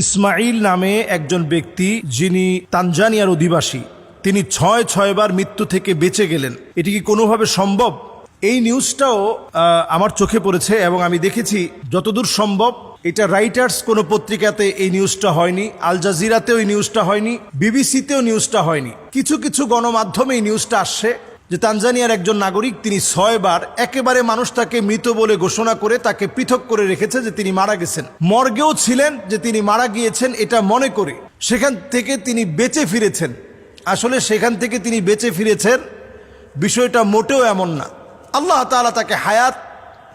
ইসমাইল নামে একজন ব্যক্তি যিনি তানজানিয়ার অধিবাসী। তিনি ছয় ছয়বার মৃত্যু থেকে বেঁচে গেলেন। এটি কি কোনোভাবে সম্ভব? এই নিউজটাও আমার চোখে পড়েছে এবং আমি দেখেছি যতদূর সম্ভব। এটা রাইটার্স কোনো পত্রিকাতে এই নিউজটা হয়নি, আল জাজিরাতেও এই নিউজটা হয়নি, বিবিসিতেও নিউজটা হয়নি। কিছু কিছু গণমাধ্যমে এই নিউজটা আসছে। যে তানজানিয়ার একজন নাগরিক, তিনি ছয়বার একেবারে মানুষ তাকে মৃত বলে ঘোষণা করে তাকে পৃথক করে রেখেছে যে তিনি মারা গেছেন। মর্গেও ছিলেন যে তিনি মারা গিয়েছেন এটা মনে করে। সেখান থেকে তিনি বেঁচে ফিরেছেন। আসলে সেখান থেকে তিনি বেঁচে ফিরেছেন বিষয়টা মোটেও এমন না। আল্লাহ তাআলা তাকে হায়াত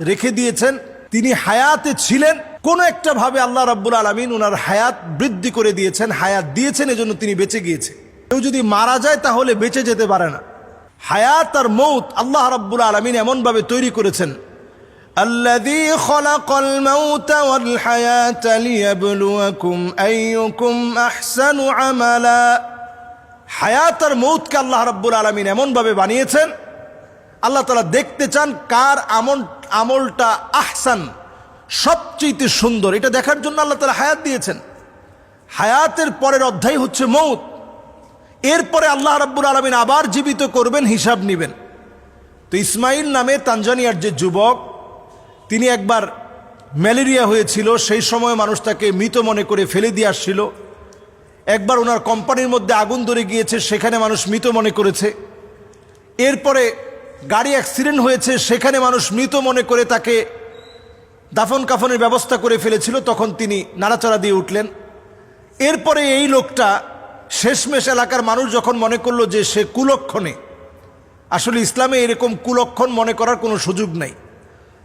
রেখে দিয়েছেন। তিনি হায়াতে ছিলেন। কোনো একটা ভাবে আল্লাহ রাব্বুল আলমিন ওনার হায়াত বৃদ্ধি করে দিয়েছেন, হায়াত দিয়েছেন, এজন্য তিনি বেঁচে গিয়েছে। কেউ যদি মারা যায় তাহলে বেঁচে যেতে পারে না। হায়াত আর মৌত আল্লাহ রাব্বুল আলমিন এমনভাবে তৈরি করেছেন الذي خلق الموت والحياة ليبلوكم أيكم أحسن عملا হায়াত আর মৌতকে আল্লাহ রাব্বুল আলমিন এমনভাবে বানিয়েছেন আল্লাহ তালা দেখতে চান কার আমল আমলটা আহসান সবচেয়ে সুন্দর এটা দেখার জন্য আল্লাহ তালা হায়াত দিয়েছেন হায়াতের পরের অধ্যায় হচ্ছে মৌত এরপরে আল্লাহ রাব্বুল আলমিন আবার জীবিত করবেন, হিসাব নিবেন। তো ইসমাইল নামে তানজানিয়ার যে যুবক, তিনি একবার ম্যালেরিয়া হয়েছিল, সেই সময় মানুষ তাকে মৃত মনে করে ফেলে দিয়ে আসছিল। একবার ওনার কোম্পানির মধ্যে আগুন ধরে গিয়েছে, সেখানে মানুষ মৃত মনে করেছে। এরপরে গাড়ি অ্যাক্সিডেন্ট হয়েছে, সেখানে মানুষ মৃত মনে করে তাকে দাফন কাফনের ব্যবস্থা করে ফেলেছিল, তখন তিনি নাড়াচাড়া দিয়ে উঠলেন। এরপরে এই লোকটা শেষমেশ এলাকার মানুষ যখন মনে করল যে সে কুলক্ষণে, আসলে ইসলামে এরকম কুলক্ষণ মনে করার কোনো সুযোগ নাই।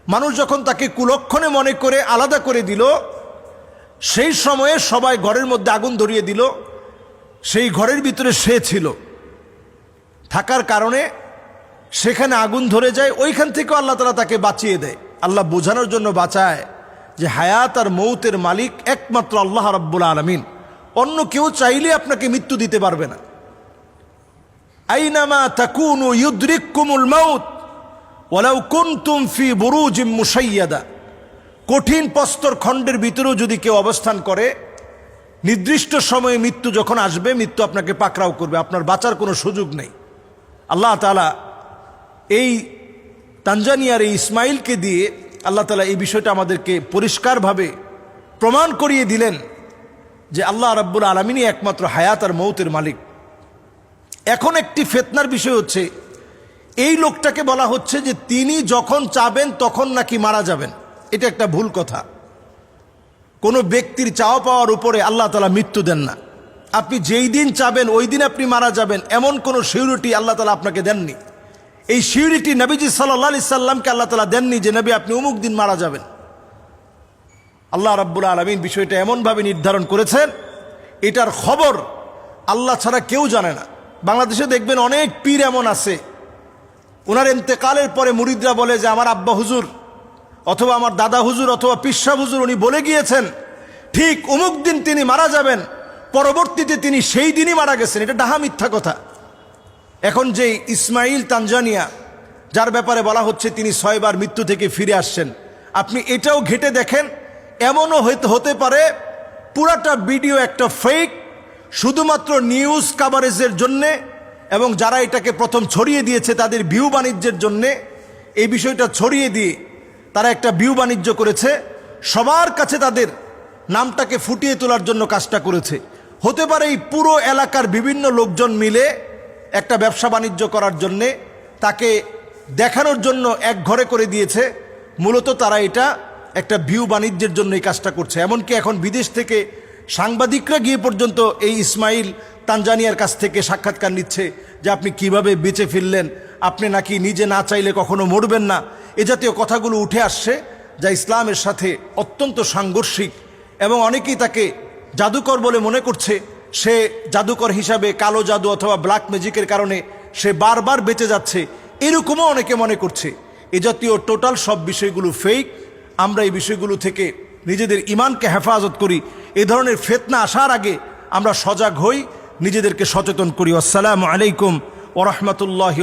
মানুষ যখন তাকে কুলক্ষণে মনে করে আলাদা করে দিল, সেই সময়ে সবাই ঘরের মধ্যে আগুন ধরিয়ে দিল, সেই ঘরের ভিতরে সে ছিল। থাকার কারণে সেখানে আগুন ধরে যায়, ওইখান থেকেও আল্লাহ তালা তাকে বাঁচিয়ে দেয়। আল্লাহ বোঝানোর জন্য বাঁচায় যে হায়াত আর মৌতের মালিক একমাত্র আল্লাহ রাব্বুল আলমিন। অন্য কেউ চাইলে আপনাকে মৃত্যু দিতে পারবে না। আইনামা তাকুনু ইউদ্রিকুমুল মাউত, ওয়ালাউ কুনতুম ফি বুরুজিম মুসাইয়াদা কঠিন প্রস্তর খণ্ডের ভিতরেও যদি কেউ অবস্থান করে, নির্দিষ্ট সময়ে মৃত্যু যখন আসবে, মৃত্যু আপনাকে পাকড়াও করবে, আপনার বাঁচার কোনো সুযোগ নেই। আল্লাহ তালা এই তানজানিয়ার এই ইসমাইলকে দিয়ে আল্লাহ তালা এই বিষয়টা আমাদেরকে পরিষ্কারভাবে প্রমাণ করিয়ে দিলেন। যে আল্লাহ রাব্বুল আলমিনই একমাত্র হায়াত আর মৌতের মালিক। এখন একটি ফেতনার বিষয় হচ্ছে, এই লোকটাকে বলা হচ্ছে যে তিনি যখন চাবেন তখন নাকি মারা যাবেন। এটা একটা ভুল কথা। কোনো ব্যক্তির চাওয়া পাওয়ার উপরে আল্লাহ তালা মৃত্যু দেন না। আপনি যেই দিন চাবেন, ওই দিন আপনি মারা যাবেন, এমন কোনো সিউরিটি আল্লাহ তালা আপনাকে দেননি। এই সিউরিটি নবীজি সাল্লাহ আলি সাল্লামকে আল্লাহ তালা দেননি যে, নবী, আপনি অমুক দিন মারা যাবেন। আল্লাহ রাব্বুল আলমিন বিষয়টা এমনভাবে নির্ধারণ করেছেন, এটার খবর আল্লাহ ছাড়া কেউ জানে না। বাংলাদেশে দেখবেন অনেক পীর এমন আছে। ওনার এন্তেকালের পরে মুরিদরা বলে যে, আমার আব্বা হুজুর অথবা আমার দাদা হুজুর অথবা পিসা হুজুর উনি বলে গিয়েছেন, ঠিক অমুক দিন তিনি মারা যাবেন, পরবর্তীতে তিনি সেই দিনই মারা গেছেন। এটা ডাহা মিথ্যা কথা। এখন যে ইসমাইল তানজানিয়া, যার ব্যাপারে বলা হচ্ছে তিনি ছয়বার মৃত্যু থেকে ফিরে আসছেন, আপনি এটাও ঘেটে দেখেন এমনও হতে পারে, পুরাটা ভিডিও একটা ফেক শুধুমাত্র নিউজ কাভারেজের জন্যে, এবং যারা এটাকে প্রথম ছড়িয়ে দিয়েছে তাদের ভিউ বাণিজ্যের জন্যে, এই বিষয়টা ছড়িয়ে দিয়ে তারা একটা ভিউ বাণিজ্য করেছে, সবার কাছে তাদের নামটাকে ফুটিয়ে তোলার জন্য কাজটা করেছে। হতে পারে এই পুরো এলাকার বিভিন্ন লোকজন মিলে একটা ব্যবসা বাণিজ্য করার জন্যে তাকে দেখানোর জন্য এক ঘরে করে দিয়েছে, মূলত তারা এটা একটা ভিউ বাণিজ্যের জন্য এই কাজটা করছে। এমনকি এখন বিদেশ থেকে সাংবাদিকরা গিয়ে পর্যন্ত এই ইসমাইল তানজানিয়ার কাছ থেকে সাক্ষাৎকার নিচ্ছে যে আপনি কীভাবে বেঁচে ফিরলেন, আপনি নাকি নিজে না চাইলে কখনো মরবেন না। এ জাতীয় কথাগুলো উঠে আসছে যা ইসলামের সাথে অত্যন্ত সাংঘর্ষিক এবং অনেকেই তাকে জাদুকর বলে মনে করছে। সে জাদুকর হিসাবে কালো জাদু অথবা ব্ল্যাক ম্যাজিকের কারণে সে বারবার বেঁচে যাচ্ছে, এরকমও অনেকে মনে করছে। এ জাতীয় টোটাল সব বিষয়গুলো ফেক আমরা এই বিষয়গুলো থেকে নিজেদের ইমানকে হেফাজত করি। এ ধরনের ফেতনা আসার আগে আমরা সজাগ হই, নিজেদেরকে সচেতন করি। আসসালামু আলাইকুম ওরহমতুল্লাহ